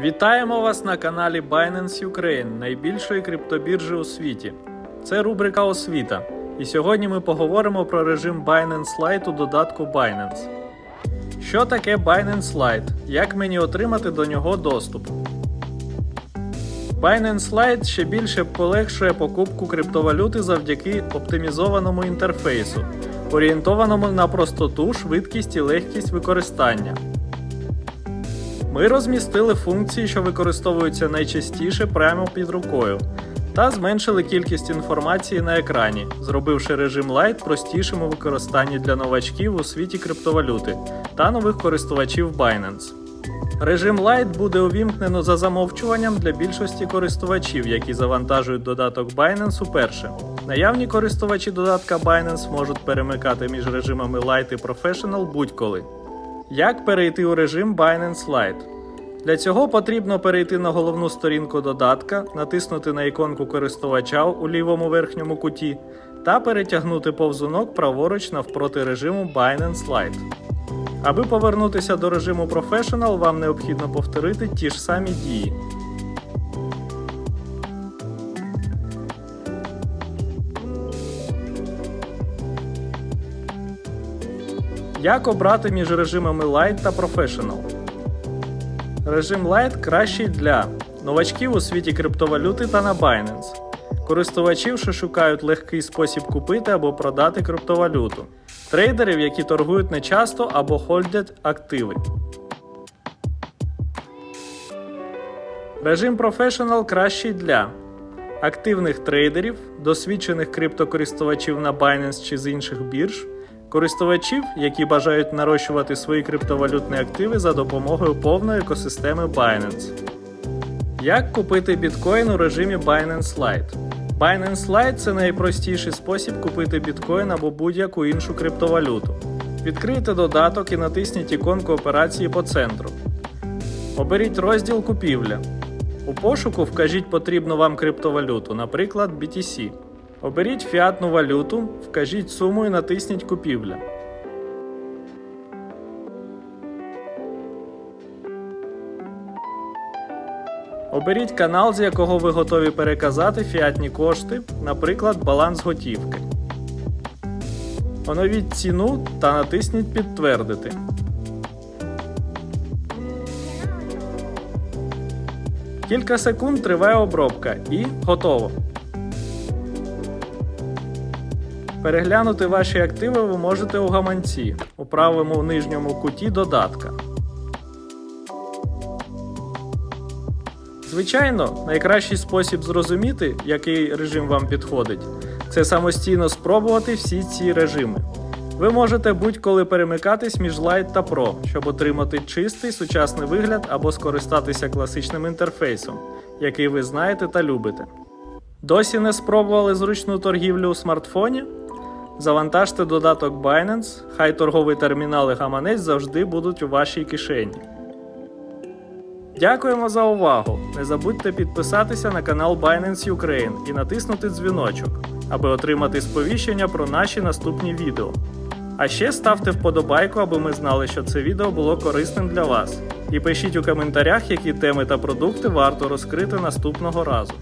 Вітаємо вас на каналі Binance Ukraine, найбільшої криптобіржі у світі. Це рубрика Освіта. І сьогодні ми поговоримо про режим Binance Lite у додатку Binance. Що таке Binance Lite? Як мені отримати до нього доступ? Binance Lite ще більше полегшує покупку криптовалюти завдяки оптимізованому інтерфейсу, орієнтованому на простоту, швидкість і легкість використання. Ми розмістили функції, що використовуються найчастіше прямо під рукою, та зменшили кількість інформації на екрані, зробивши режим Lite простішим у використанні для новачків у світі криптовалюти та нових користувачів Binance. Режим Lite буде увімкнено за замовчуванням для більшості користувачів, які завантажують додаток Binance уперше. Наявні користувачі додатка Binance можуть перемикати між режимами Lite і Professional будь-коли. Як перейти у режим Binance Lite? Для цього потрібно перейти на головну сторінку додатка, натиснути на іконку користувача у лівому верхньому куті та перетягнути повзунок праворуч навпроти режиму Binance Lite. Аби повернутися до режиму Professional, вам необхідно повторити ті ж самі дії. Як обрати між режимами Light та Professional? Режим Light кращий для новачків у світі криптовалюти та на Binance, користувачів, що шукають легкий спосіб купити або продати криптовалюту, трейдерів, які торгують нечасто або холдять активи. Режим Professional кращий для активних трейдерів, досвідчених криптокористувачів на Binance чи з інших бірж, користувачів, які бажають нарощувати свої криптовалютні активи за допомогою повної екосистеми Binance. Як купити біткоін у режимі Binance Lite? Binance Lite це найпростіший спосіб купити біткоін або будь-яку іншу криптовалюту. Відкрийте додаток і натисніть іконку операції по центру. Оберіть розділ Купівля. У пошуку вкажіть потрібну вам криптовалюту, наприклад, BTC. Оберіть фіатну валюту, вкажіть суму і натисніть Купівля. Оберіть канал, з якого ви готові переказати фіатні кошти, наприклад, баланс готівки. Оновіть ціну та натисніть Підтвердити. Кілька секунд триває обробка і готово. Переглянути ваші активи ви можете у гаманці у правому нижньому куті додатка. Звичайно, найкращий спосіб зрозуміти, який режим вам підходить, це самостійно спробувати всі ці режими. Ви можете будь-коли перемикатись між Lite та Pro, щоб отримати чистий сучасний вигляд або скористатися класичним інтерфейсом, який ви знаєте та любите. Досі не спробували зручну торгівлю у смартфоні? Завантажте додаток Binance, хай торговий термінал і гаманець завжди будуть у вашій кишені. Дякуємо за увагу! Не забудьте підписатися на канал Binance Ukraine і натиснути дзвіночок, аби отримати сповіщення про наші наступні відео. А ще ставте вподобайку, аби ми знали, що це відео було корисним для вас. І пишіть у коментарях, які теми та продукти варто розкрити наступного разу.